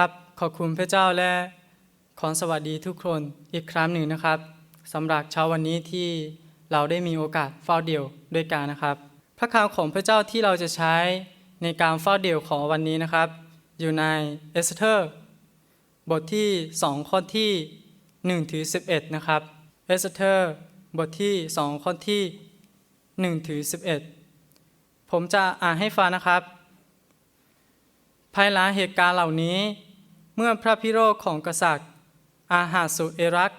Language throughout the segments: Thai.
ครับขอบคุณพระเจ้าและขอสวัสดีทุกคนอีกครั้งหนึ่งนะครับสำหรับเช้าวันนี้ที่เราได้มีโอกาสเฝ้าเดี่ยวด้วยกันนะครับ พระคำของพระเจ้าที่เราจะใช้ในการเฝ้าเดี่ยวของวันนี้นะครับ อยู่ในเอสเธอร์บทที่ 2 ข้อที่1ถึง11 นะครับเอสเธอร์บทที่ 2 ข้อที่1ถึง11 ผมจะอ่านให้ฟังนะครับ ภายหลังเหตุการณ์เหล่านี้ เมื่อพระพิโรธของกษัตริย์ อาหาสุเอรัก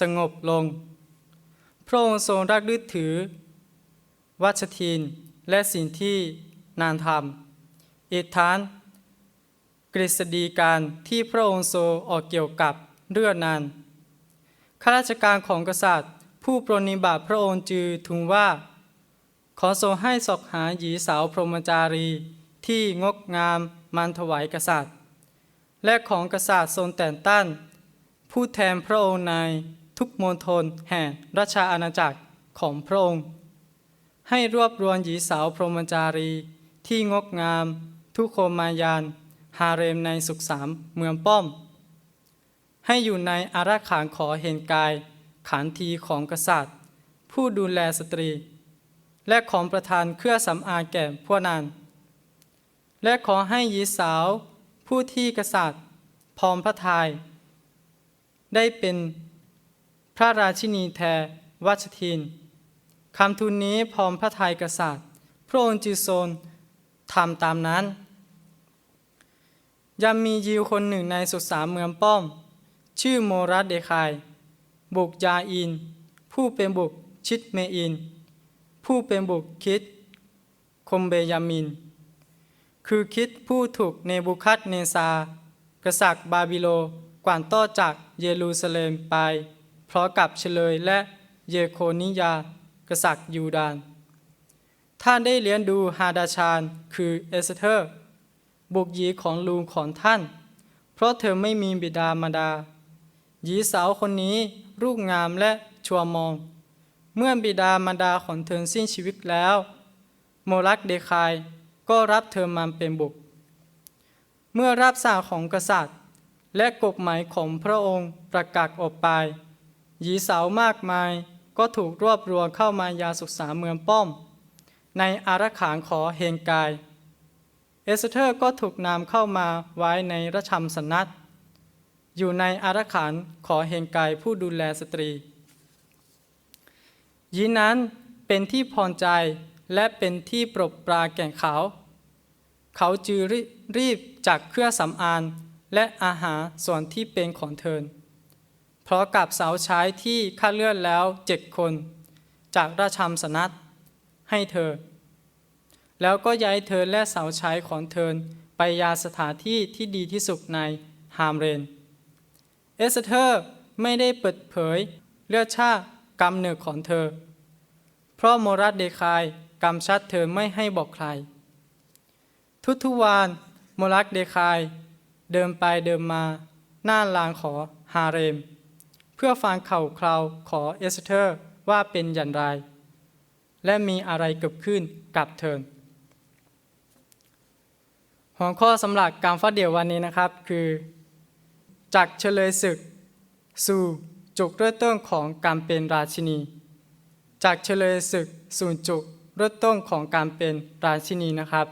สงบลง พระองค์ทรงรักยึดถือ วัชทินและสิ่งที่นานทำอีกทั้งกฤษฎีการที่พระองค์ทรงออกเกี่ยวกับเรื่องนั้นข้าราชการของกษัตริย์ ผู้ปรนิบัติพระองค์จือทูลว่า ขอทรงให้สอกหาหญิสาวพรหมจารีที่งดงามมันถวายกษัตริย์ และของกษัตริย์ทรงแต่งตั้งผู้แทนพระองค์ในทุกมณฑลแห่งราชอาณาจักรของพระองค์ ให้รวบรวมหญิงสาวพรหมจารี ที่งดงาม ทุกโคมายาน ฮาเรมในสุขสามเมืองป้อม ให้อยู่ในอาราขานขอเห็นกาย ขันทีของกษัตริย์ ผู้ดูแลสตรี และของประทานเครื่องสำอางแก่พวกนางและขอให้หญิงสาว ผู้ที่กษัตริย์พร้อมพระทยัยได้เป็นพระราชินีแทนวัชทินคำทูลนี้พร้อมพระทัยกษัตริย์ พระองค์จึงทรงทำตามนั้นยังมียิวคนหนึ่งในสุสานเมืองป้อม ชื่อโมรัสเดคาย บุกยาอิน ผู้เป็นบุกชิดเมอิน ผู้เป็นบุกคิดคมเบยามิน คือคิดผู้ถูกเนบูคัดเนซา กษัตริย์บาบิโลกวานต้อจากเยรูซาเล็มไปเพราะกับเฉลยและเยโคนิยา กษัตริย์ยูดานท่านได้เลี้ยงดูฮาดาชาน คือเอสเธอร์ บุกหยีของลุงของท่าน เพราะเธอไม่มีบิดามารดา หญิสาวคนนี้รูปงามและชัวมอง เมื่อบิดามารดาของเธอสิ้นชีวิตแล้ว โมรักเดคาย ก็รับเธอมาเป็นบุตร เมื่อรับสั่งของกษัตริย์ และกฎหมายของพระองค์ประกาศออกไป หญิสาวมากมายก็ถูกรวบรวมเข้ามายาสุสาเมืองป้อม ในอารักขานขอเฮงกาย เอสเธอร์ก็ถูกนำเข้ามาไว้ในราชมสนัตอยู่ในอารักขานขอเฮงกายผู้ดูแลสตรีหญิงนั้นเป็นที่พอใจ และเป็นที่ปรบปราแก่เขา เขาจือรีบจากเครื่องสำอางและอาหารส่วนที่เป็นของเธอ เพราะกับสาวใช้ที่คัดเลือกแล้วเจ็ดคน จากราชมสนัตให้เธอ แล้วก็ย้ายเธอและสาวใช้ของเธอไปยาสถานที่ที่ดีที่สุดในฮามเรน เอสเธอร์ไม่ได้เปิดเผยเลือดชาติกำเนิดของเธอ เพราะโมรัสเดคาย กำชัดเธอไม่ให้บอกใคร ทุกทุกวันโมรัสเดคาย เดินไปเดินมา หน้าลานขอฮาเรม เพื่อฟังข่าวคราวขอเอสเธอร์ว่าเป็นอย่างไร และมีอะไรเกิดขึ้นกับเธอหัวข้อสำหรับการฟัดเดี่ยววันนี้นะครับคือจากเฉลยศึก สู่จุดเริ่มต้นของการเป็นราชินี จากเฉลยศึกสู่จุด เริ่มต้นของการเป็นราชินีนะครับ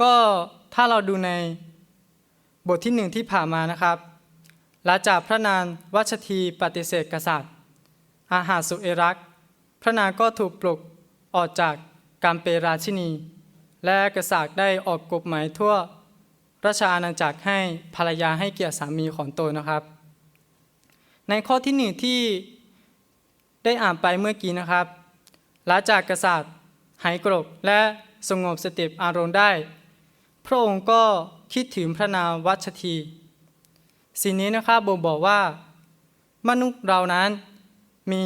ก็ถ้าเราดูในบทที่หนึ่งที่ผ่านมานะครับหลังจากพระนางวัชทีปฏิเสธกษัตริย์ อาหาสุเอรัก พระนางก็ถูกปลุกออกจากการเป็นราชินี และกษัตริย์ได้ออกกฎหมายทั่วราชอาณาจักรให้ภรรยาให้เกียรติสามีของตนนะครับ ในข้อที่หนึ่งที่ได้อ่านไปเมื่อกี้นะครับ ลังจากกษัตริย์ หายโกรธและสงบสติอารมณ์ได้ พระองค์ก็คิดถึงพระนามวัชทีสิ่งนี้นะครับบ่งบอกว่า มนุษย์เรานั้นมี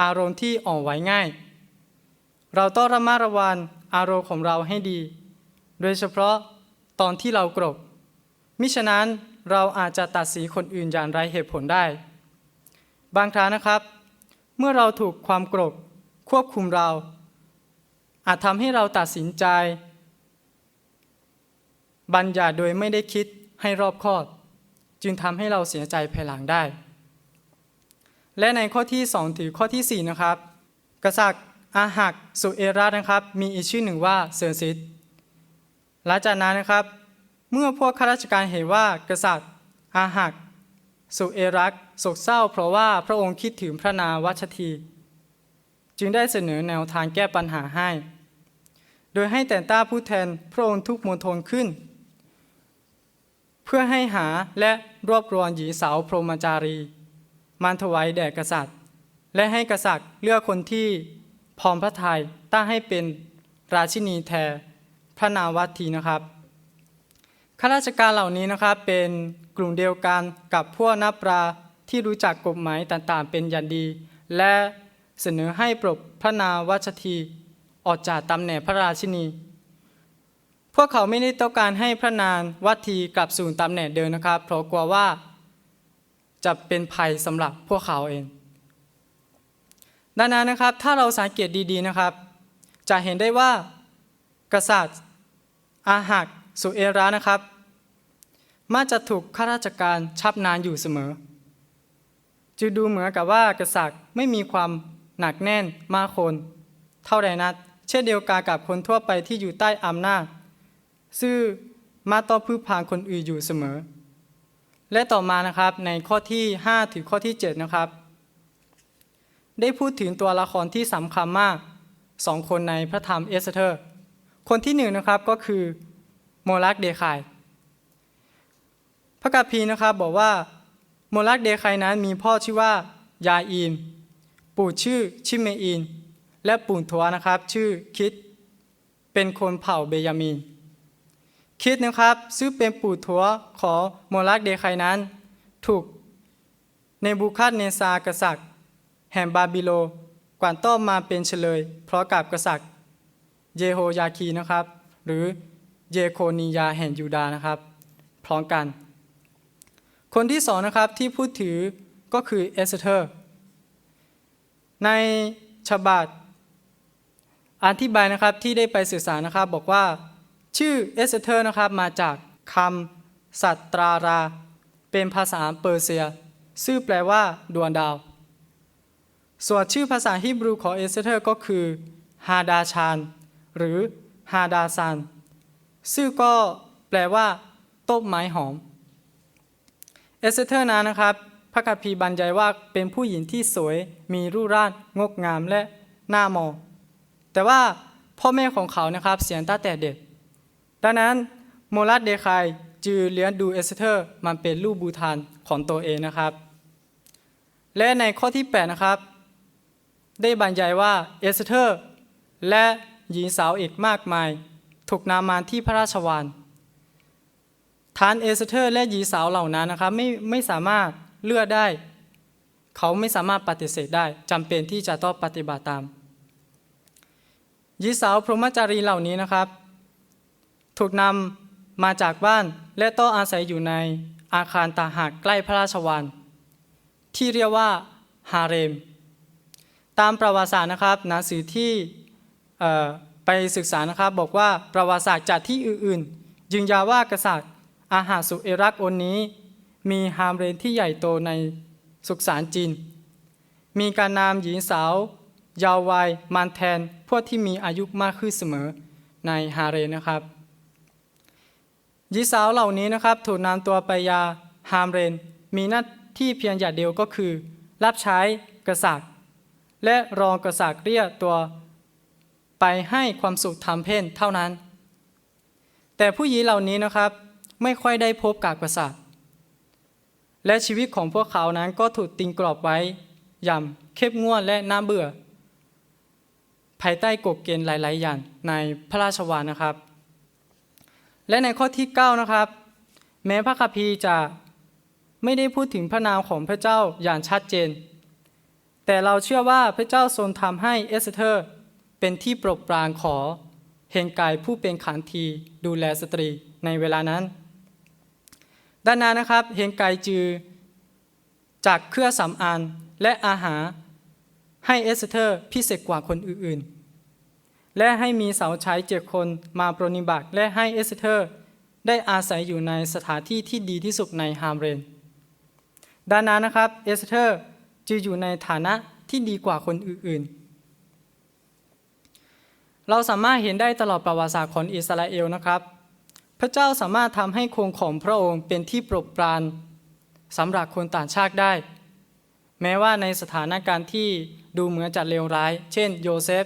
อารมณ์ที่อ่อนไหวง่าย เราต้องระมัดระวังอารมณ์ของเราให้ดี โดยเฉพาะตอนที่เราโกรธมิฉะนั้นเราอาจจะตัดสินคนอื่นอย่างไรเหตุผลได้ บางครั้งนะครับ เมื่อเราถูกความโกรธ ควบคุมเรา อาจทำให้เราตัดสินใจ บัญญัติโดยไม่ได้คิดให้รอบคอบ จึงทำให้เราเสียใจภายหลังได้ และในข้อที่ 2 ถึงข้อทีสี่4 นะครับ กษัตริย์อาหักสุเอรานะครับ มีอีกชื่อหนึ่งว่าเซอร์ซิสหลังจากนั้นนะครับ เมื่อพวกข้าราชการเห็นว่ากษัตริย์อาหักสุเอรักโศกเศร้า เพราะว่าพระองค์คิดถึงพระนาวัชที จึงได้เสนอแนวทางแก้ปัญหาให้ โดยให้แต่งตั้งผู้แทนพระองค์ทุกมณฑลขึ้น เพื่อให้หาและรวบรวมหญิงสาวพรหมจารีมันถวายแด่กษัตริย์ และให้กษัตริย์เลือกคนที่พร้อมพระทัยตั้งให้เป็นราชินีแทนพระนาวัตทีนะครับข้าราชการเหล่านี้นะครับเป็นกลุ่มเดียวกันกับพวกนับปราที่รู้จักกฎหมายต่างๆ เป็นอย่างดี และ เสนอให้ปลดพระนาวัชทีออกจากตำแหน่งพระราชินี พวกเขาไม่ได้ต้องการให้พระนางวัตทีกลับสู่ตำแหน่งเดิมนะครับ เพราะกลัวว่าจะเป็นภัยสำหรับพวกเขาเอง ดังนั้นนะครับถ้าเราสังเกตดีๆนะครับ จะเห็นได้ว่ากษัตริย์อาหักสุเอรานะครับมักจะถูกข้าราชการชับนานอยู่เสมอ จึงดูเหมือนกับว่ากษัตริย์ไม่มีความ หนักแน่นมากคน เท่าใดนัด เช่นเดียวกันกับคนทั่วไปที่อยู่ใต้อำนาจซึ่งมาต้องพึ่งพาคนอื่นอยู่เสมอ และต่อมานะครับในข้อที่ 5 ถึงข้อที่ 7 นะครับ ได้พูดถึงตัวละครที่สำคัญมากสองคนในพระธรรมเอสเธอร์ คนที่หนึ่งนะครับก็คือโมลักเดคายพระกัปพีนะครับบอกว่าโมลักเดคายนั้นมีพ่อชื่อว่ายาอีน ปู่ชื่อชิเมอีนและปู่ทวนะครับ ชื่อคิด เป็นคนเผ่าเบยามีนคิดนะครับซึ่งเป็นปู่ทัวของโมลักเดคายนั้น ถูกในบูคัดเนซากษัตริย์ แห่งบาบิโลกวนต้อมมาเป็นเฉลย เพราะกับกษัตริย์ เยโฮยาคีนะครับ หรือเยโคนียาแห่งยูดาห์นะครับ พร้อมกัน คนที่สองนะครับที่พูดถือก็คือเอสเธอร์ ในฉบับอธิบายนะครับที่ได้ไปศึกษานะครับบอกว่า ชื่อเอสเธอร์นะครับมาจากคำสัตรารา เป็นภาษาเปอร์เซีย ซึ่งแปลว่าดวงดาว ส่วนชื่อภาษาฮีบรูของเอสเธอร์ก็คือฮาดาชาน หรือฮาดาซานซึ่งก็แปลว่าต้นไม้หอม เอสเธอร์นั้นนะครับ พระคัมภีร์บรรยายว่าเป็นผู้หญิงที่สวยมีรูปร่างงดงามและหน่ามอง แต่ว่าพ่อแม่ของเขานะครับเสียตั้งแต่เด็ก ดังนั้นโมรัสเดคายจึงเลี้ยงดูเอสเธอร์มันเป็นลูกบูทานของตัวเองนะครับ และในข้อที่ 8 นะครับ ได้บรรยายว่าเอสเธอร์และหญิงสาวอีกมากมาย ถูกนำมาที่พระราชวานทานเอสเธอร์และหญิงสาวเหล่านั้นนะครับไม่ไม่สามารถ เลือกได้ เขาไม่สามารถปฏิเสธได้จำเป็นที่จะต้องปฏิบัติตามหญิงสาวพรหมจารีเหล่านี้นะครับ ถูกนำมาจากบ้านและต้องอาศัยอยู่ในอาคารตาหากใกล้พระราชวังที่เรียกว่าฮาเรม ตามประวัติศาสตร์นะครับหนังสือที่ไปศึกษานะครับบอกว่าประวัติศาสตร์จากที่อื่นๆ ยืนยันว่ากษัตริย์อาหาสุเอรักอนนี้ มีฮามเรนที่ใหญ่โตในสุสานจีน มีการนามหญิงสาว ยาววัยมันแทน พวกที่มีอายุมากขึ้นเสมอในฮาเรนนะครับหญิงสาวเหล่านี้นะครับถูกนำตัวไปยาฮามเรน มีหน้าที่เพียงอย่างเดียวก็คือ รับใช้กษัตริย์ และรองกษัตริย์เรียกตัวไปให้ความสุขทางเพศเท่านั้น แต่ผู้หญิงเหล่านี้นะครับไม่ค่อยได้พบกับกษัตริย์ และชีวิตของพวกเขานั้นก็ถูกติงกรอบไว้อย่างเข้มงวดและน่าเบื่อ ภายใต้กฎเกณฑ์หลาย ๆ อย่างในพระราชวานนะครับ และในข้อที่ 9 นะครับ แม้พระคัมภีร์จะไม่ได้พูดถึงพระนามของพระเจ้าอย่างชัดเจน แต่เราเชื่อว่าพระเจ้าทรงทำให้เอสเธอร์เป็นที่โปรดปรานขอเฮงกายผู้เป็นขันทีดูแลสตรีในเวลานั้น ด้านหน้านะครับเฮงกายจือ จากเครื่องสำอางและอาหารให้เอสเธอร์พิเศษกว่าคนอื่นๆ และให้มีสาวใช้เจ็ดคนมาปรนิบัติและให้เอสเธอร์ได้อาศัยอยู่ในสถานที่ที่ดีที่สุดในฮามเรนดังนั้นนะครับเอสเธอร์จึงอยู่ในฐานะที่ดีกว่าคนอื่นๆ เราสามารถเห็นได้ตลอดประวัติศาสตร์ของอิสราเอลนะครับ ระเจ้าสามารถทำให้โครงของพระองค์เป็นที่โปรดปรานสำหรับคนต่างชาติได้ แม้ว่าในสถานการณ์ที่ดูเหมือนจะเลวร้าย เช่น โยเซฟ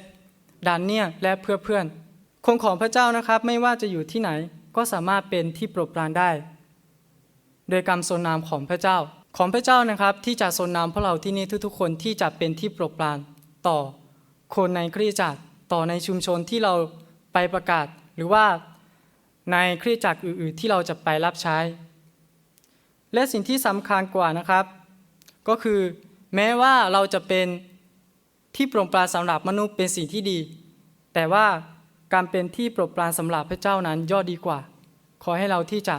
ดานเนียและเพื่อนๆคนของพระเจ้านะครับไม่ว่าจะอยู่ที่ไหนก็สามารถเป็นที่โปรดปรานได้ โดยกรรมทรงนามของพระเจ้าของพระเจ้านะครับที่จะทรงนามพวกเราที่นี่ทุกๆคนที่จะเป็นที่โปรดปรานต่อคนในคริสตจักรต่อในชุมชนที่เราไปประกาศ หรือว่า ในคริสตจักรอื่นๆที่เราจะไปรับใช้ และสิ่งที่สำคัญกว่านะครับ ก็คือแม้ว่าเราจะเป็นที่โปรดปราสำหรับมนุษย์เป็นสิ่งที่ดี แต่ว่าการเป็นที่โปรดปราสำหรับพระเจ้านั้นยอดดีกว่า ขอให้เราที่จะ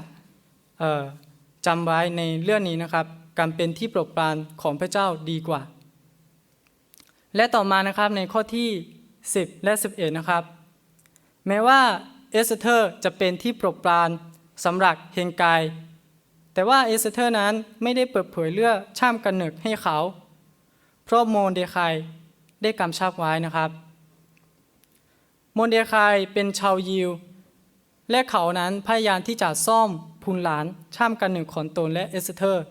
จำไว้ในเรื่องนี้นะครับ การเป็นที่โปรดปรานของพระเจ้าดีกว่า และต่อมานะครับในข้อที่ 10 และ 11 นะครับ แม้ว่า เอสเธอร์จะเป็นที่โปรดปรานสำหรับเฮงกาย แต่ว่าเอสเธอร์นั้นไม่ได้เปิดเผยเรื่องช่ามกันเนิกให้เขา เพราะโมนเดคายได้กำชับไว้นะครับ โมนเดคายเป็นชาวยิว และเขานั้นพยายามที่จะซ่อมพูนหลานช่ามกันหนึ่งของตนและเอสเธอร์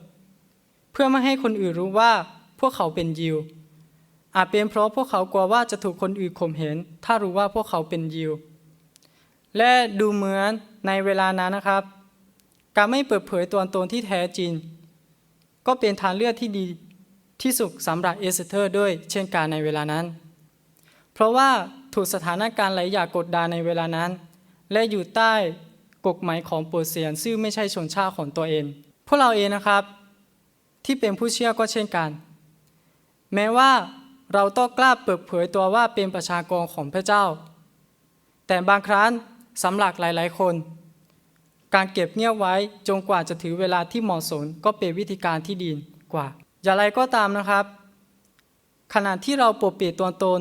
เพื่อไม่ให้คนอื่นรู้ว่าพวกเขาเป็นยิวอาจเป็นเพราะพวกเขากลัวว่าจะถูกคนอื่นข่มเหงถ้ารู้ว่าพวกเขาเป็นยิว และดูเหมือนในเวลานั้นนะครับ การไม่เปิดเผยตัวตนที่แท้จริง ก็เป็นทางเลือกที่ดีที่สุดสำหรับเอสเธอร์ด้วยเช่นกันในเวลานั้น เพราะว่าถูกสถานการณ์หลายอย่างกดดันในเวลานั้น และอยู่ใต้กฎหมายของโปรเซียนซึ่งไม่ใช่ชนชาติของตัวเอง พวกเราเองนะครับ ที่เป็นผู้เชื่อก็เช่นกัน แม้ว่าเราต้องกล้าเปิดเผยตัวว่าเป็นประชากรของพระเจ้า แต่บางครั้ง สำหรับหลายๆ คน การเก็บเงียบไว้จนกว่าจะถือเวลาที่เหมาะสมก็เป็นวิธีการที่ดีกว่า อย่างไรก็ตามนะครับ ขณะที่เราปกปิดตัวตน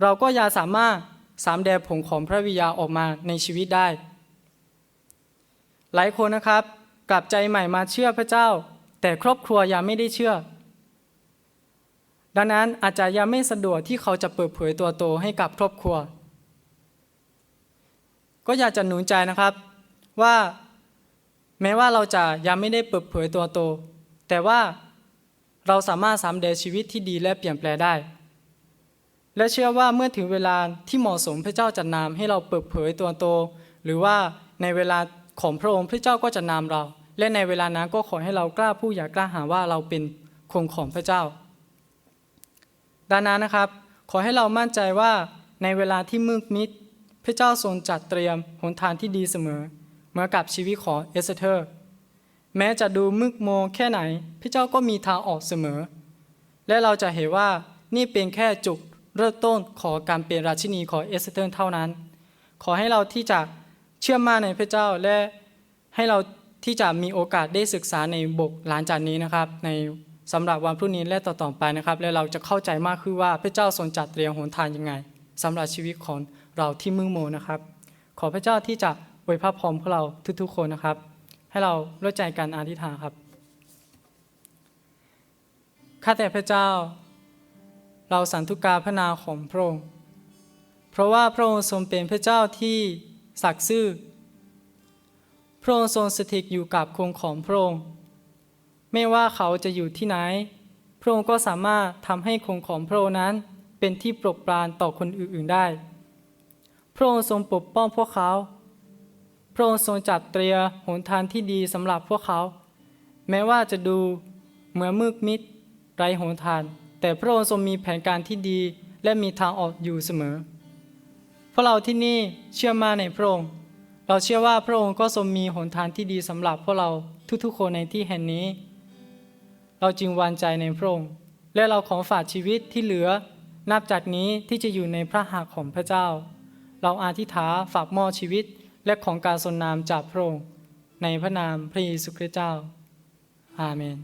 เราก็ยังสามารถสามแดผลของพระวิญญาออกมาในชีวิตได้ หลายคนนะครับ กลับใจใหม่มาเชื่อพระเจ้า แต่ครอบครัวยังไม่ได้เชื่อ ดังนั้นอาจจะยังไม่สะดวกที่เขาจะเปิดเผยตัวโตให้กับครอบครัว ก็อยากจะหนุนใจนะครับว่าแม้ว่าเราจะยังไม่ได้เปิดเผยตัวโต แต่ว่าเราสามารถสำเร็จชีวิตที่ดีและเปลี่ยนแปลงได้ และเชื่อว่าเมื่อถึงเวลาที่เหมาะสมพระเจ้าจะนำให้เราเปิดเผยตัวโต หรือว่าในเวลาของพระองค์พระเจ้าก็จะนำเรา และในเวลานั้นก็ขอให้เรากล้าพูดอย่ากล้าหาว่าเราเป็นคนของพระเจ้าดังนั้นนะครับ ขอให้เรามั่นใจว่าในเวลาที่มืดมิด พระเจ้าทรงจัดเตรียมหนทางที่ดีเสมอ เหมือนกับชีวิตของเอสเธอร์ แม้จะดูมึกโมงแค่ไหน พระเจ้าก็มีทางออกเสมอ และเราจะเห็นว่านี่เป็นแค่จุดเริ่มต้นของการเป็นราชินีของเอสเธอร์เท่านั้น ขอให้เราที่จะเชื่อมั่นในพระเจ้าและให้เราที่จะมีโอกาสได้ศึกษาในบทหลังจากนี้นะครับ ในสำหรับวันพรุ่งนี้และต่อๆไปนะครับ และเราจะเข้าใจมากขึ้นว่าพระเจ้าทรงจัดเตรียมหนทางยังไงสำหรับชีวิตของ เราที่มึงโมนะครับ ขอพระเจ้าที่จะอวยพระพรพวกเราทุกๆคนนะครับ ให้เราร่วมใจกันอธิษฐานครับข้าแต่พระเจ้า เราสันทุกาพระนาของพระองค์ เพราะว่าพระองค์ทรงเป็นพระเจ้าที่ศักดิ์ซื่อพระองค์ทรงสถิตอยู่กับคงของพระองค์ ไม่ว่าเขาจะอยู่ที่ไหน พระองค์ก็สามารถทำให้คงของพระองค์นั้นเป็นที่ปรดปรานต่อคนอื่นๆได้ พระองค์ทรงปกป้องพวกเขา พระองค์ทรงจัดเตรียมหนทางที่ดีสำหรับพวกเขา แม้ว่าจะดูเหมือนมืดมิดไร้หนทาง แต่พระองค์ทรงมีแผนการที่ดีและมีทางออกอยู่เสมอ พวกเราที่นี่เชื่อมาในพระองค์ เราเชื่อว่าพระองค์ก็ทรงมีหนทางที่ดีสำหรับพวกเราทุกๆคนในที่แห่งนี้ เราจึงวางใจในพระองค์ และเราขอฝากชีวิตที่เหลือนับจากนี้ที่จะอยู่ในพระหัตถ์ของพระเจ้า เราอาธิษฐานฝากมอบชีวิตและของการสนนามจากพระองค์ในพระนามพระเยซูคริสต์เจ้า อาเมน